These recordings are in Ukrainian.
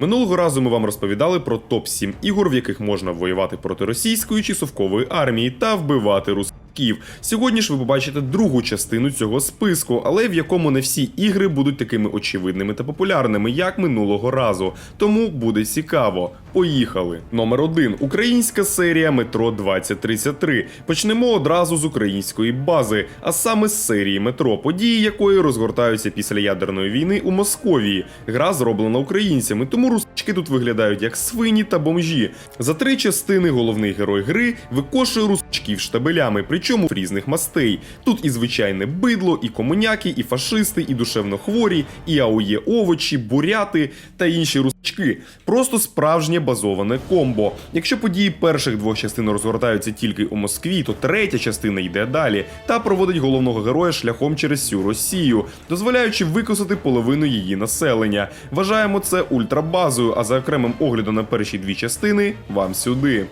Минулого разу ми вам розповідали про топ 7 ігор, в яких можна воювати проти російської чи совкової армії та вбивати русаків. Сьогодні ж ви побачите другу частину цього списку, але в якому не всі ігри будуть такими очевидними та популярними, як минулого разу. Тому буде цікаво. Поїхали. Номер 1. Українська серія Метро 2033. Почнемо одразу з української бази, а саме з серії Метро, події якої розгортаються після ядерної війни у Московії. Гра зроблена українцями, тому русички тут виглядають як свині та бомжі. За три частини головний герой гри викошує русичків штабелями, в різних мастей. Тут і звичайне бидло, і комуняки, і фашисти, і душевно хворі, і аує овочі, буряти та інші русички. Просто справжнє базоване комбо. Якщо події перших двох частин розгортаються тільки у Москві, то третя частина йде далі та проводить головного героя шляхом через всю Росію, дозволяючи викосити половину її населення. Вважаємо це ультрабазою, а за окремим оглядом на перші дві частини вам сюди.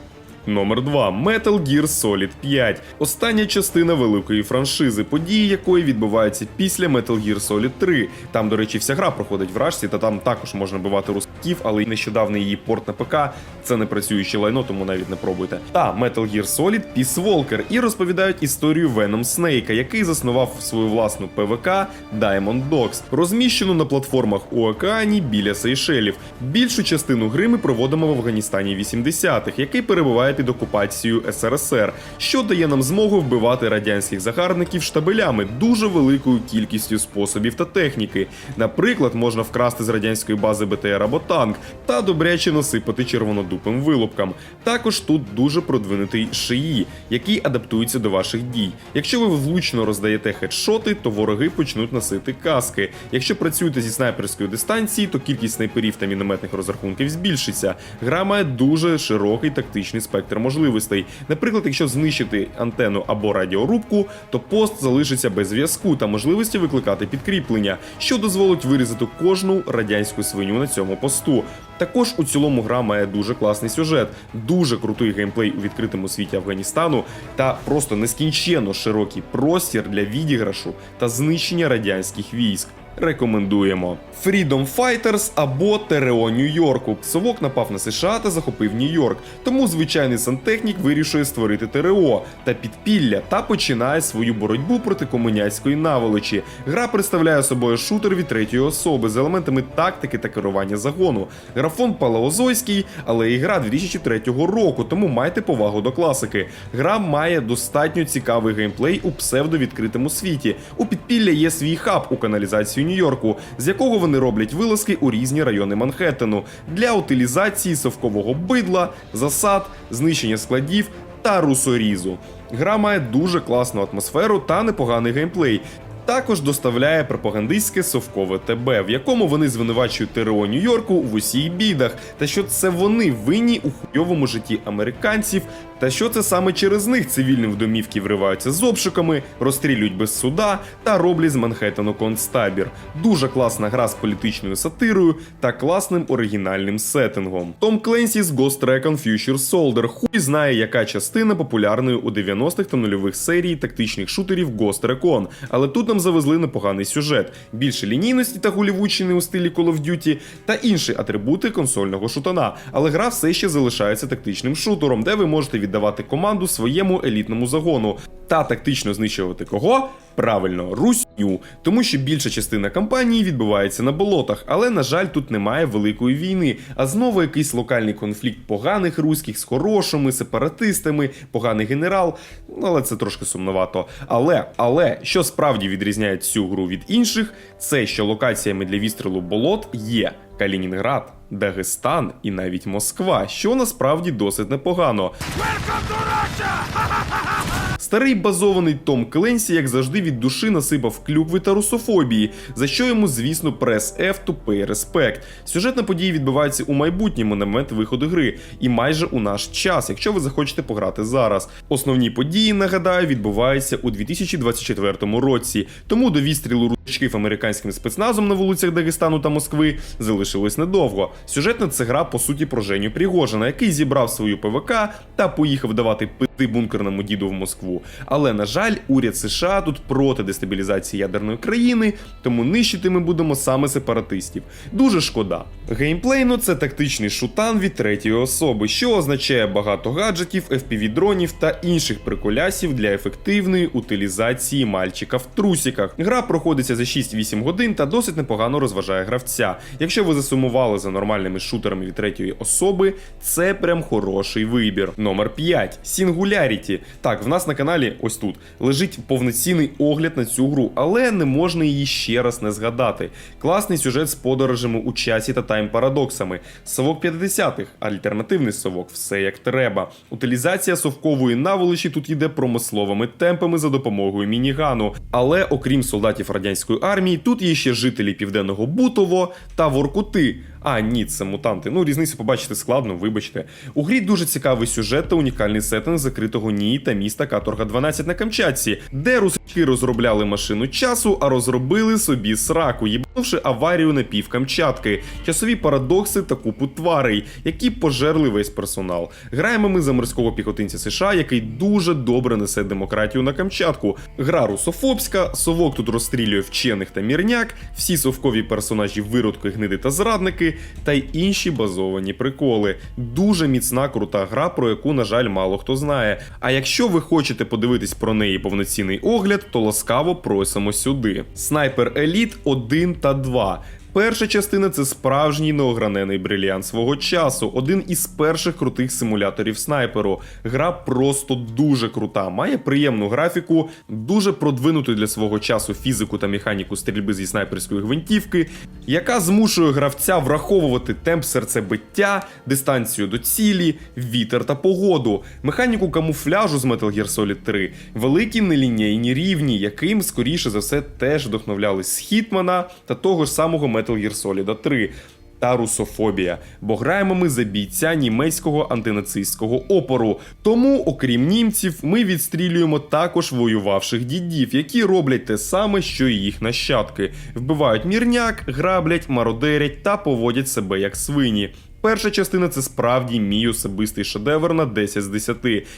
Номер 2. Metal Gear Solid 5. Остання частина великої франшизи, події якої відбуваються після Metal Gear Solid 3. Там, до речі, вся гра проходить в рашці, та там також можна бивати русаків, але й нещодавно її порт на ПК. Це не працююче лайно, тому навіть не пробуйте. Та Metal Gear Solid Peace Walker і розповідають історію Venom Снейка, який заснував свою власну ПВК Diamond Dogs, розміщену на платформах у океані біля Сейшелів. Більшу частину гри ми проводимо в Афганістані 80-х, який перебуває під окупацією СРСР, що дає нам змогу вбивати радянських загарбників штабелями дуже великою кількістю способів та техніки. Наприклад, можна вкрасти з радянської бази БТР або танк та добряче насипати червонодупим вилупкам. Також тут дуже продвинутий шиї, який адаптується до ваших дій. Якщо ви влучно роздаєте хедшоти, то вороги почнуть носити каски. Якщо працюєте зі снайперської дистанції, то кількість снайперів та мінометних розрахунків збільшиться. Гра має дуже широкий тактичний спектр можливостей. Наприклад, якщо знищити антенну або радіорубку, то пост залишиться без зв'язку та можливості викликати підкріплення, що дозволить вирізати кожну радянську свиню на цьому посту. Також у цілому гра має дуже класний сюжет, дуже крутий геймплей у відкритому світі Афганістану та просто нескінченно широкий простір для відіграшу та знищення радянських військ. Рекомендуємо Freedom Fighters або ТРО Нью-Йорку. Совок напав на США та захопив Нью-Йорк. Тому звичайний сантехнік вирішує створити ТРО та підпілля та починає свою боротьбу проти комуняцької наволочі. Гра представляє собою шутер від третьої особи з елементами тактики та керування загону. Графон палеозойський, але і гра 2003 року, тому майте повагу до класики. Гра має достатньо цікавий геймплей у псевдовідкритому світі. У підпілля є свій хаб у каналізацію Нью-Йорку, з якого вони роблять вилазки у різні райони Манхеттену для утилізації совкового бидла, засад, знищення складів та русорізу. Гра має дуже класну атмосферу та непоганий геймплей. Також доставляє пропагандистське совкове ТБ, в якому вони звинувачують ТРО Нью-Йорку в усіх бідах, та що це вони винні у хуйовому житті американців, та що це саме через них цивільні в домівки вриваються з обшуками, розстрілюють без суда та роблять з Манхеттену концтабір. Дуже класна гра з політичною сатирою та класним оригінальним сеттингом. Том Кленсі з Ghost Recon Future Soldier хуй знає, яка частина популярної у 90-х та нульових серій тактичних шутерів Ghost Recon, але тут нам завезли непоганий сюжет, більше лінійності та гулівучини у стилі Call of Duty та інші атрибути консольного шутана. Але гра все ще залишається тактичним шутером, де ви можете віддавати команду своєму елітному загону та тактично знищувати кого? Правильно, русню, тому що більша частина кампанії відбувається на болотах, але на жаль, тут немає великої війни, а знову якийсь локальний конфлікт поганих руських з хорошими, сепаратистами, поганий генерал. Ну, але це трошки сумновато. Але, але що справді відрізняє цю гру від інших, це що локаціями для відстрілу болот є Калінінград, Дагестан і навіть Москва, що насправді досить непогано. Старий базований Том Кленсі, як завжди, від душі насипав клюкви та русофобії, за що йому, звісно, прес F pay respect. Сюжетна подія відбувається у майбутньому на момент виходу гри, і майже у наш час, якщо ви захочете пограти зараз. Основні події, нагадаю, відбуваються у 2024 році, тому до відстрілу ручків американським спецназом на вулицях Дагестану та Москви залишилось недовго. Сюжетна це гра по суті про Женю Пригожина, який зібрав свою ПВК та поїхав давати пити бункерному діду в Москву допомогу. Але на жаль, уряд США тут проти дестабілізації ядерної країни, тому нищити ми будемо саме сепаратистів. Дуже шкода. Геймплейно це тактичний шутан від третьої особи, що означає багато гаджетів, FPV-дронів та інших приколясів для ефективної утилізації мальчика в трусіках. Гра проходиться за 6-8 годин та досить непогано розважає гравця. Якщо ви засумували за нормальними шутерами від третьої особи, це прям хороший вибір. Номер 5. Singularity. Так, в нас на каналі ось тут лежить повноцінний огляд на цю гру, але не можна її ще раз не згадати. Класний сюжет з подорожами у часі та тайм-парадоксами. Совок 50-х, альтернативний совок, все як треба. Утилізація совкової наволочі тут йде промисловими темпами за допомогою мінігану. Але окрім солдатів радянської армії, тут є ще жителі південного Бутово та Воркути. А, ні, це мутанти. Ну, різницю побачити складно, вибачте. У грі дуже цікавий сюжет та унікальний сеттинг закритого НІІ та міста Каторга 12 на Камчатці, де русички розробляли машину часу, а розробили собі сраку, їбнувши аварію на пів Камчатки, часові парадокси та купу тварей, які пожерли весь персонал. Граємо ми за морського піхотинця США, який дуже добре несе демократію на Камчатку. Гра русофобська, совок тут розстрілює вчених та мірняк, всі совкові персонажі виродки, гниди та зрадники, та й інші базовані приколи. Дуже міцна крута гра, про яку, на жаль, мало хто знає. А якщо ви хочете подивитись про неї повноцінний огляд, то ласкаво просимо сюди. Снайпер Еліт 1 та 2. Перша частина це справжній неогранений брильянт свого часу, один із перших крутих симуляторів снайперу. Гра просто дуже крута, має приємну графіку, дуже продвинуту для свого часу фізику та механіку стрільби зі снайперської гвинтівки, яка змушує гравця враховувати темп серцебиття, дистанцію до цілі, вітер та погоду, механіку камуфляжу з Metal Gear Solid 3, великі нелінійні рівні, яким, скоріше за все, теж вдохновлялись з Хітмана та того ж самого Metal Gear Solid 3. Та русофобія, бо граємо ми за бійця німецького антинацистського опору. Тому, окрім німців, ми відстрілюємо також воювавших дідів, які роблять те саме, що і їх нащадки: вбивають мірняк, граблять, мародерять та поводять себе як свині. Перша частина це справді мій особистий шедевр на 10 з 10,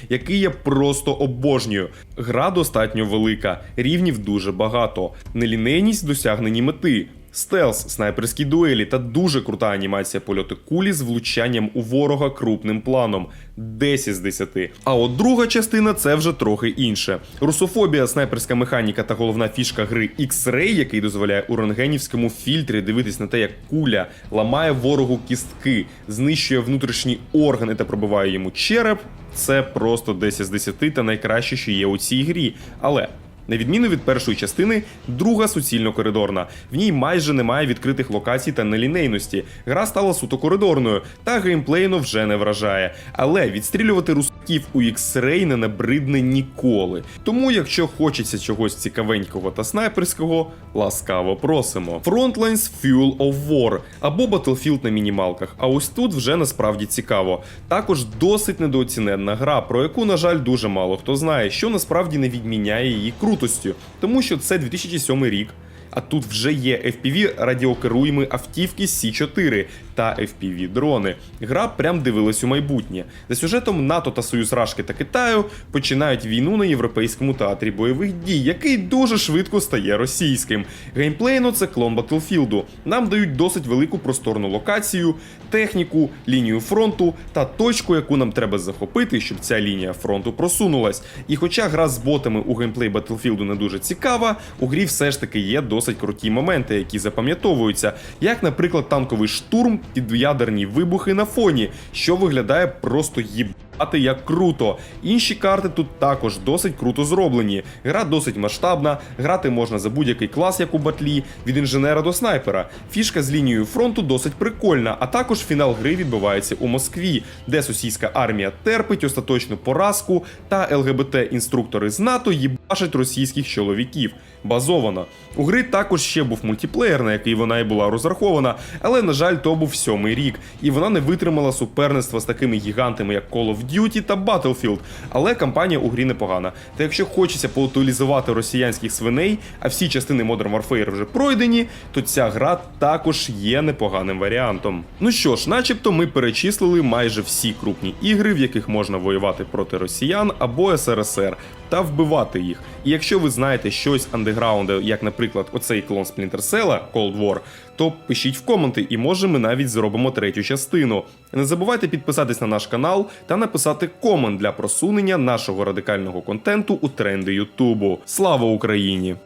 який я просто обожнюю. Гра достатньо велика, рівнів дуже багато, нелінейність досягнені мети. Стелс, снайперські дуелі та дуже крута анімація польоту кулі з влучанням у ворога крупним планом 10 з 10. А от друга частина це вже трохи інше. Русофобія, снайперська механіка та головна фішка гри X-Ray, який дозволяє у рентгенівському фільтрі дивитись на те, як куля ламає ворогу кістки, знищує внутрішні органи та пробиває йому череп. Це просто 10 з 10 та найкраще, що є у цій грі. Але на відміну від першої частини, друга суцільно коридорна. В ній майже немає відкритих локацій та нелінейності. Гра стала суто коридорною, та геймплейно вже не вражає. Але відстрілювати русаків у X-Ray не набридне ніколи. Тому, якщо хочеться чогось цікавенького та снайперського, ласкаво просимо. Frontlines Fuel of War або Battlefield на мінімалках. А ось тут вже насправді цікаво. Також досить недооціненна гра, про яку, на жаль, дуже мало хто знає, що насправді не відміняє її крутостю, тому що це 2007 рік. А тут вже є FPV радіокеруємі автівки Сі-4 та FPV дрони. Гра прям дивилась у майбутнє. За сюжетом НАТО та Союз Рашки та Китаю починають війну на європейському театрі бойових дій, який дуже швидко стає російським. Геймплейно це клон Батлфілду. Нам дають досить велику просторну локацію, техніку, лінію фронту та точку, яку нам треба захопити, щоб ця лінія фронту просунулась. І хоча гра з ботами у геймплей Battlefield не дуже цікава, у грі все ж таки є досить круті моменти, які запам'ятовуються, як, наприклад, танковий штурм під ядерні вибухи на фоні, що виглядає просто їбати як круто. Інші карти тут також досить круто зроблені. Гра досить масштабна, грати можна за будь-який клас, як у батлі, від інженера до снайпера. Фішка з лінією фронту досить прикольна, а також фінал гри відбувається у Москві, де сусідська армія терпить остаточну поразку, та ЛГБТ-інструктори з НАТО їбашать російських чоловіків. Базовано. У гри також ще був мультиплеєр, на який вона і була розрахована, але, на жаль, то був сьомий рік, і вона не витримала суперництва з такими гігантами, як Call of Duty та Battlefield, але кампанія у грі непогана. Та якщо хочеться поутилізувати росіянських свиней, а всі частини Modern Warfare вже пройдені, то ця гра також є непоганим варіантом. Ну що ж, начебто ми перечислили майже всі крупні ігри, в яких можна воювати проти росіян або СРСР та вбивати їх. І якщо ви знаєте щось андеграунду, як, наприклад, оцей клон Cell, Cold War, то пишіть в коменти, і може ми навіть зробимо третю частину. Не забувайте підписатись на наш канал та написати комент для просунення нашого радикального контенту у тренди Ютубу. Слава Україні!